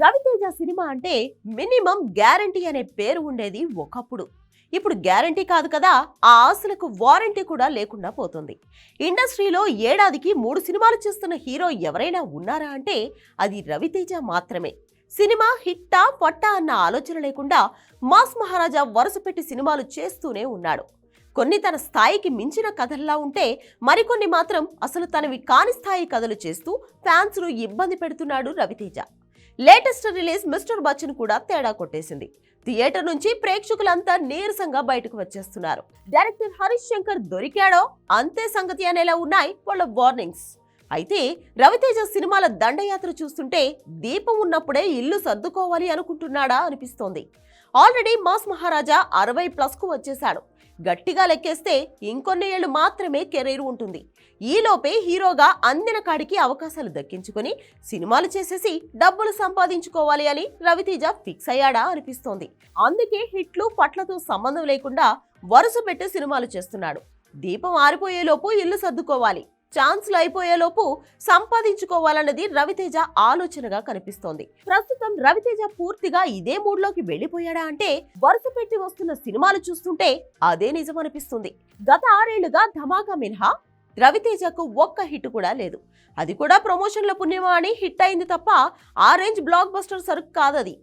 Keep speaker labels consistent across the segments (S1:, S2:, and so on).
S1: Raviteja cinema అంటే minimum guarantee అనే పేరు ఉండేది ఒకప్పుడు. ఇప్పుడు గ్యారంటీ కాదు కదా ఆ ఆశలకు వారంటీ కూడా లేకుండా పోతుంది. ఇండస్ట్రీలో ఏడాదికి మూడు సినిమాలు చేస్తున్న హీరో ఎవరైనా ఉన్నారా అంటే అది రవితేజ మాత్రమే. సినిమా హిట్టా పట్టా అన్న ఆలోచన లేకుండా మాస్ మహారాజా వరుసపెట్టి సినిమాలు చేస్తూనే ఉన్నాడు. కొన్ని తన స్థాయికి మించిన కథల్లా ఉంటే మరికొన్ని మాత్రం అసలు తనవి కాని స్థాయి కథలు చేస్తూ ఫ్యాన్స్ను ఇబ్బంది పెడుతున్నాడు Ravi Teja. Latest release Mister Bachchan కూడా తేడా కొట్టేసింది. థియేటర్ నుంచి ప్రేక్షకులంతా నీరసంగా బయటకు వచ్చేస్తున్నారు. డైరెక్టర్ హరీష్ శంకర్ దొరికాడో అంతే సంగతి అనేలా ఉన్నాయి వాళ్ళ వార్నింగ్స్. అయితే రవితేజ సినిమాల దండయాత్ర చూస్తుంటే దీపం ఉన్నప్పుడే ఇల్లు సర్దుకోవాలి అనుకుంటున్నాడా అనిపిస్తోంది. ఆల్రెడీ మాస్ మహారాజా అరవై ప్లస్కు వచ్చేశాడు. గట్టిగా లెక్కేస్తే ఇంకొన్ని ఏళ్ళు మాత్రమే కెరీర్ ఉంటుంది. ఈలోపే హీరోగా అందిన కాడికి అవకాశాలు దక్కించుకొని సినిమాలు చేసేసి డబ్బులు సంపాదించుకోవాలి అని రవితేజ ఫిక్స్ అయ్యాడా అనిపిస్తోంది. అందుకే హిట్లు పట్లతో సంబంధం లేకుండా వరుస పెట్టి సినిమాలు చేస్తున్నాడు. దీపం ఆరిపోయేలోపు ఇల్లు సర్దుకోవాలి. ఛాన్స్లు అయిపోయేలోపు సంపాదించుకోవాలన్నది రవితేజ ఆలోచనగా కనిపిస్తోంది. ప్రస్తుతం రవితేజ పూర్తిగా ఇదే మూడ్లోకి వెళ్ళిపోయాడా అంటే వరుస పెట్టి వస్తున్న సినిమాలు చూస్తుంటే అదే నిజం అనిపిస్తుంది గత ఆరేళ్ళుగా ధమాకా మినహా రవితేజకు ఒక్క హిట్ కూడా లేదు. అది కూడా ప్రమోషన్ల పుణ్యమా అని హిట్ అయింది తప్ప ఆరెంజ్ బ్లాక్ బస్టర్ సరుకు కాదది.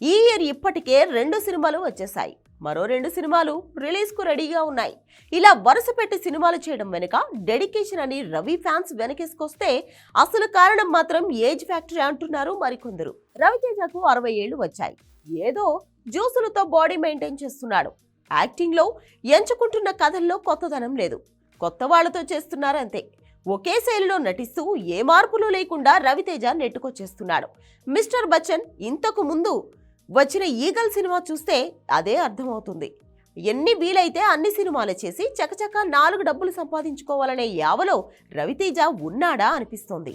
S1: ఈ ఇయర్ ఇప్పటికే రెండు సినిమాలు వచ్చేసాయి మరో రెండు సినిమాలు రిలీజ్కు రెడీగా ఉన్నాయి. ఇలా వరుస పెట్టి సినిమాలు చేయడం వెనుక డెడికేషన్ అని రవి ఫ్యాన్స్ వెనకేసుకొస్తే అసలు కారణం మాత్రం ఏజ్ ఫ్యాక్టరీ అంటున్నారు మరికొందరు. రవితేజకు అరవై ఏళ్ళు వచ్చాయి. ఏదో జ్యూసులతో బాడీ మెయింటైన్ చేస్తున్నాడు. యాక్టింగ్లో ఎంచుకుంటున్న కథల్లో కొత్తదనం లేదు. కొత్త వాళ్ళతో చేస్తున్నారంతే. ఒకే శైలిలో నటిస్తూ ఏ మార్పులు లేకుండా రవితేజ నెట్టుకొచ్చేస్తున్నాడు. మిస్టర్ బచ్చన్ ఇంతకు ముందు వచ్చిన ఈగల్ సినిమా చూస్తే అదే అర్థమవుతుంది. ఎన్ని వీలైతే అన్ని సినిమాలు చేసి చకచక నాలుగు డబ్బులు సంపాదించుకోవాలనే యావలో రవితేజ ఉన్నాడా అనిపిస్తోంది.